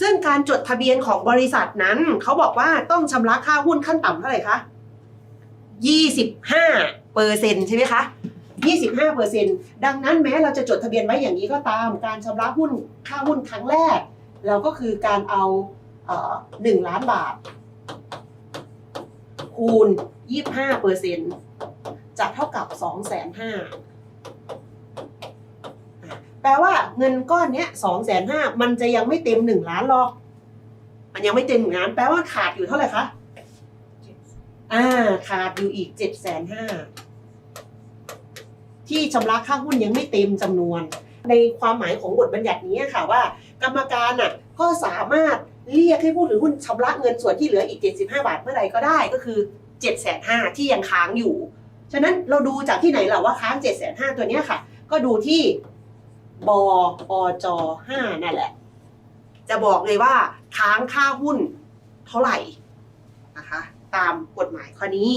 ซึ่งการจดทะเบียนของบริษัทนั้น เขาบอกว่าต้องชำระค่าหุ้นขั้นต่ำเท่าไหร่คะ25เปอร์เซ็นใช่ไหมคะ25เปอร์เซ็นดังนั้นแม้เราจะจดทะเบียนไว้อย่างนี้ก็ตาม การชำระหุ้นค่าหุ้นครั้งแรก เราก็คือการเอาเอ่อ1ล้านบาท คูณ 25เปอร์เซ็นจะเท่ากับ 2 5 0 0 0 แปลว่าเงินก้อนเนี้ยสองแสนห้ามันจะยังไม่เต็มหนึ่งล้านหรอก มันยังไม่เต็มหนึ่งล้าน แปลว่าขาดอยู่เท่าไหร่คะอ่าขาดอยู่อีกเจ็ดแสนห้าที่ชำระค่าหุ้นยังไม่เต็มจำนวน ในความหมายของบทบัญญัตินี้ค่ะว่า กรรมการน่ะก็สามารถเรียกให้ผู้ถือหุ้นชำระเงินส่วนที่เหลืออีก 75 บาทเมื่อใดก็ได้ก็คือ7 5 0 0 0ที่ยังค้างอยู่ ฉะนั้นเราดูจากที่ไหนล่ะว่าค้าง7 5 0 0 0ตัวเนี้ยค่ะ ก็ดูที่ บอจห่านั่นแหละ จะบอกเลยว่าค้างค่าหุ้นเท่าไหร่นะคะ ตามกฎหมายข้อนี้